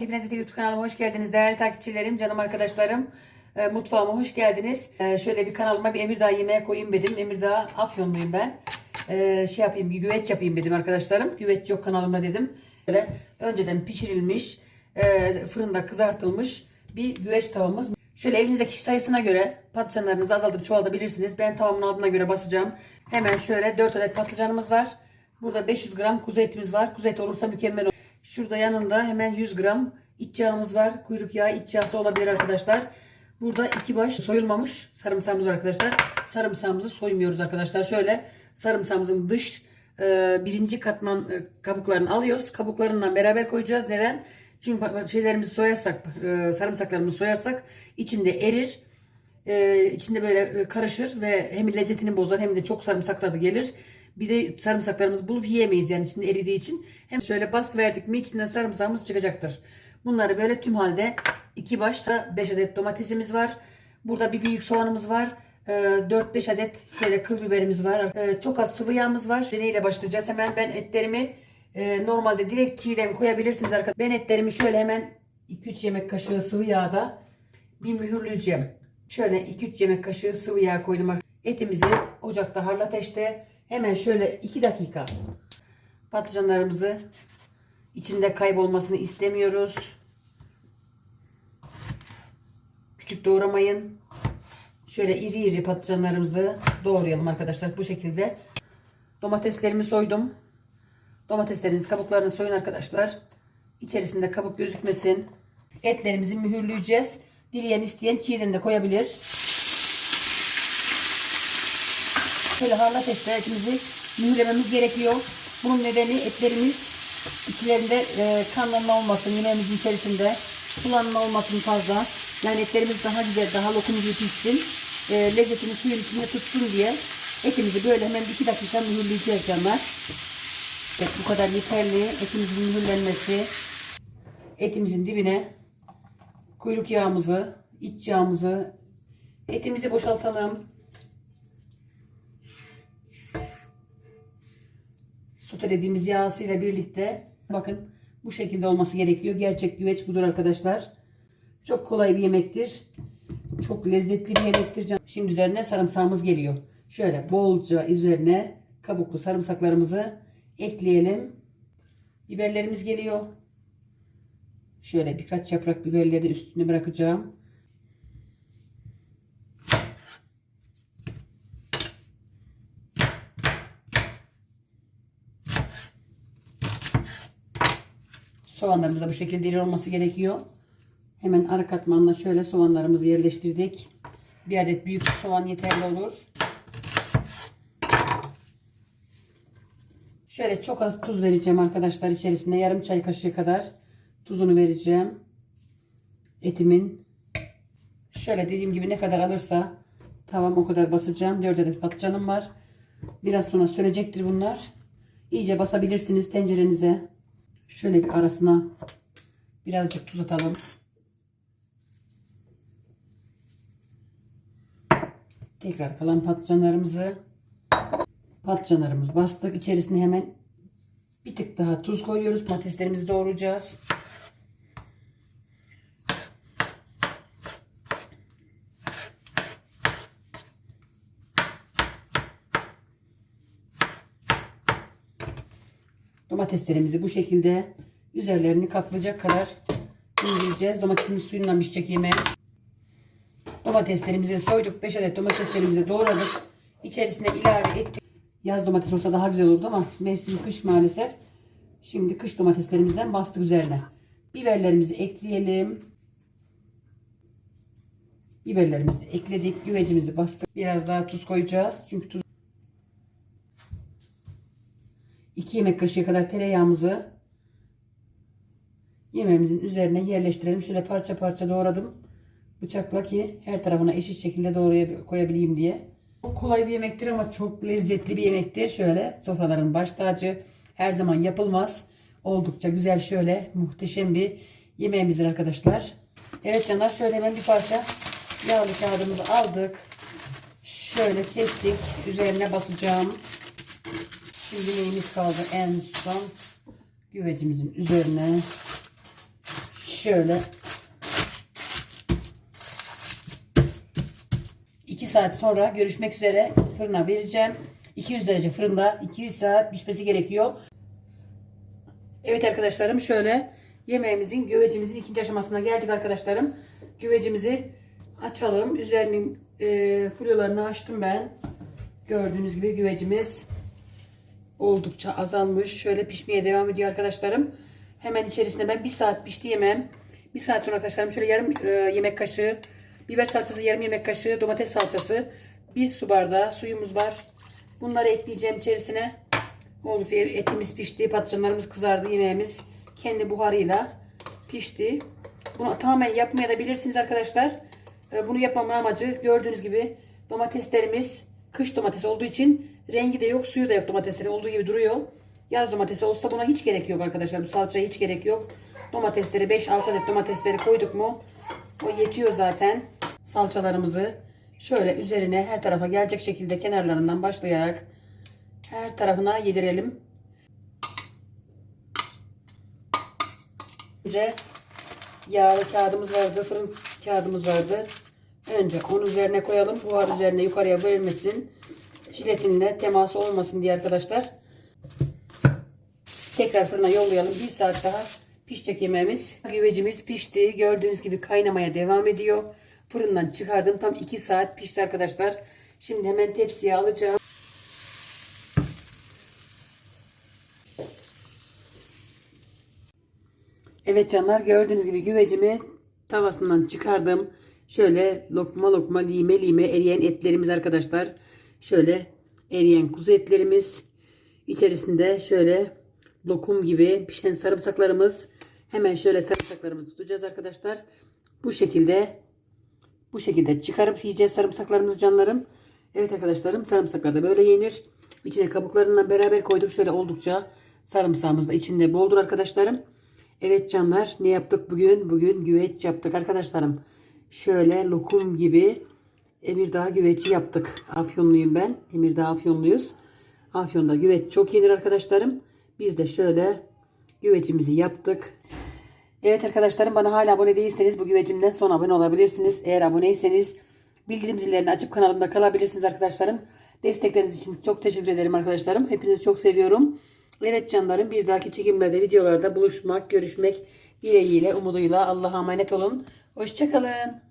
Hepinize YouTube kanalıma hoş geldiniz değerli takipçilerim, canım arkadaşlarım. E, mutfağıma hoş geldiniz. E, şöyle bir kanalıma bir Emirdağ yemeğe koyayım dedim. Emirdağ Afyonluyum ben. E, şey yapayım, güveç yapayım dedim arkadaşlarım. Güveç yok kanalımda dedim. Böyle önceden pişirilmiş, e, fırında kızartılmış bir güveç tavamız. Şöyle evinizdeki kişi sayısına göre patlıcanlarınızı azaltıp çoğaltabilirsiniz. Ben tavamın altına göre basacağım. Hemen şöyle 4 adet patlıcanımız var. Burada 500 gram kuzu etimiz var. Kuzu eti olursa mükemmel olur. Şurada yanında hemen 100 gram iç yağımız var. Kuyruk yağı iç yağısı olabilir arkadaşlar. Burada iki baş soyulmamış sarımsağımız var arkadaşlar. Sarımsağımızı soymuyoruz arkadaşlar. Şöyle sarımsağımızın dış e, birinci katman e, kabuklarını alıyoruz. Kabuklarından beraber koyacağız. Neden? Çünkü şeylerimizi soyarsak, e, sarımsaklarımızı soyarsak içinde erir. E, içinde böyle e, karışır ve hem lezzetini bozar hem de çok sarımsak tadı gelir. Bir de sarımsaklarımızı bulup yiyemeyiz yani içinde eridiği için. Hem şöyle bas verdik mi içinden sarımsağımız çıkacaktır. Bunları böyle tüm halde iki başta 5 adet domatesimiz var. Burada bir büyük soğanımız var. E, 4-5 adet şöyle kıl biberimiz var. E, çok az sıvı yağımız var. Neyle başlayacağız? Hemen ben etlerimi e, normalde direkt çiğden koyabilirsiniz arkadaşlar. Ben etlerimi şöyle hemen 2-3 yemek kaşığı sıvı yağda bir mühürleyeceğim. Şöyle 2-3 yemek kaşığı sıvı yağ koydum. Etimizi ocakta harlı ateşte hemen şöyle 2 dakika patlıcanlarımızı içinde kaybolmasını istemiyoruz. Küçük doğramayın. Şöyle iri iri patlıcanlarımızı doğrayalım arkadaşlar bu şekilde. Domateslerimi soydum. Domatesleriniz kabuklarını soyun arkadaşlar. İçerisinde kabuk gözükmesin. Etlerimizi mühürleyeceğiz. Dileyen isteyen çiğden de koyabilir. Şöyle harlı ateşte etimizi mühürlememiz gerekiyor. Bunun nedeni etlerimiz içlerinde e, kanlanma olmasın. Yemeğimizin içerisinde sulanma olmasın fazla. Yani etlerimiz daha güzel, daha lokum gibi pişsin. E, lezzetini suyun içinde tutsun diye etimizi böyle hemen 2 dakika mühürleyeceğiz canlar. Evet, bu kadar yeterli. Etimizin mühürlenmesi. Etimizin dibine kuyruk yağımızı, iç yağımızı, etimizi boşaltalım. Sotelediğimiz yağısıyla birlikte bakın bu şekilde olması gerekiyor. Gerçek güveç budur arkadaşlar. Çok kolay bir yemektir. Çok lezzetli bir yemektir. Şimdi üzerine sarımsağımız geliyor. Şöyle bolca üzerine kabuklu sarımsaklarımızı ekleyelim. Biberlerimiz geliyor. Şöyle birkaç yaprak biberleri üstüne bırakacağım. Soğanlarımız da bu şekilde iri olması gerekiyor. Hemen ara katmanla şöyle soğanlarımızı yerleştirdik. Bir adet büyük soğan yeterli olur. Şöyle çok az tuz vereceğim arkadaşlar içerisine yarım çay kaşığı kadar tuzunu vereceğim. Etimin şöyle dediğim gibi ne kadar alırsa tavam o kadar basacağım. 4 adet patlıcanım var. Biraz sonra sönecektir bunlar. İyice basabilirsiniz tencerenize. Şöyle bir arasına birazcık tuz atalım. Tekrar kalan patlıcanlarımızı patlıcanlarımız bastık. İçerisine hemen bir tık daha tuz koyuyoruz. Patateslerimizi doğrayacağız. Domateslerimizi bu şekilde üzerlerini kaplayacak kadar indireceğiz. Domatesin suyundan pişecek yemeğimiz. Domateslerimizi soyduk. 5 adet domateslerimizi doğradık. İçerisine ilave ettik. Yaz domates olsa daha güzel olurdu ama mevsim kış maalesef. Şimdi kış domateslerimizden bastık üzerine. Biberlerimizi ekleyelim. Biberlerimizi ekledik. Güvecimizi bastık. Biraz daha tuz koyacağız. Çünkü tuz 2 yemek kaşığı kadar tereyağımızı yemeğimizin üzerine yerleştirelim. Şöyle parça parça doğradım. Bıçakla ki her tarafına eşit şekilde doğraya koyabileyim diye. Çok kolay bir yemektir ama çok lezzetli bir yemektir. Şöyle sofraların baş tacı her zaman yapılmaz. Oldukça güzel şöyle muhteşem bir yemeğimizdir arkadaşlar. Evet canlar şöyle hemen bir parça yağlı kağıdımızı aldık. Şöyle kestik. Üzerine basacağım. Şimdi neyimiz kaldı en son güvecimizin üzerine şöyle 2 saat sonra görüşmek üzere fırına vereceğim. 200 derece fırında 200 saat pişmesi gerekiyor. Evet arkadaşlarım şöyle yemeğimizin güvecimizin ikinci aşamasına geldik arkadaşlarım. Güvecimizi açalım. Üzerinin e, folyolarını açtım ben. Gördüğünüz gibi güvecimiz oldukça azalmış. Şöyle pişmeye devam ediyor arkadaşlarım. Hemen içerisine ben bir saat pişti yemem. Bir saat sonra arkadaşlarım şöyle yarım e, yemek kaşığı biber salçası, yarım yemek kaşığı domates salçası, bir su bardağı suyumuz var. Bunları ekleyeceğim içerisine. Oldukça etimiz pişti, patlıcanlarımız kızardı, yemeğimiz kendi buharıyla pişti. Bunu tamamen yapmaya da bilirsiniz arkadaşlar. E, Bunu yapmamın amacı gördüğünüz gibi domateslerimiz kış domatesi olduğu için rengi de yok, suyu da yok domateslerin olduğu gibi duruyor. Yaz domatesi olsa buna hiç gerek yok arkadaşlar. Bu salçaya hiç gerek yok. Domatesleri 5-6 adet domatesleri koyduk mu o yetiyor zaten. Salçalarımızı şöyle üzerine her tarafa gelecek şekilde kenarlarından başlayarak her tarafına yedirelim. Önce yağlı kağıdımız vardı, fırın kağıdımız vardı. Önce onu üzerine koyalım. Buhar üzerine yukarıya verilmesin. Jiletinle teması olmasın diye arkadaşlar. Tekrar fırına yollayalım. Bir saat daha pişecek yemeğimiz. Güvecimiz pişti. Gördüğünüz gibi kaynamaya devam ediyor. Fırından çıkardım. Tam 2 saat pişti arkadaşlar. Şimdi hemen tepsiye alacağım. Evet canlar gördüğünüz gibi güvecimi tavasından çıkardım. Şöyle lokma lokma lime lime eriyen etlerimiz arkadaşlar. Şöyle eriyen kuzu etlerimiz. İçerisinde şöyle lokum gibi pişen sarımsaklarımız. Hemen şöyle sarımsaklarımızı tutacağız arkadaşlar. Bu şekilde bu şekilde çıkarıp yiyeceğiz sarımsaklarımızı canlarım. Evet arkadaşlarım sarımsaklar da böyle yenir. İçine kabuklarından beraber koyduk. Şöyle oldukça sarımsağımız da içinde boldur arkadaşlarım. Evet canlar ne yaptık bugün? Bugün güveç yaptık arkadaşlarım. Şöyle lokum gibi Emirdağ güveci yaptık. Afyonluyum ben. Emirdağ Afyonluyuz. Afyon'da güveç çok yenir arkadaşlarım. Biz de şöyle güvecimizi yaptık. Evet arkadaşlarım bana hala abone değilseniz bu güvecimden sonra abone olabilirsiniz. Eğer aboneyseniz bildirim zillerini açıp kanalımda kalabilirsiniz arkadaşlarım. Destekleriniz için çok teşekkür ederim arkadaşlarım. Hepinizi çok seviyorum. Evet canlarım bir dahaki çekimlerde videolarda buluşmak, görüşmek dileğiyle, umuduyla Allah'a emanet olun. Hoşçakalın.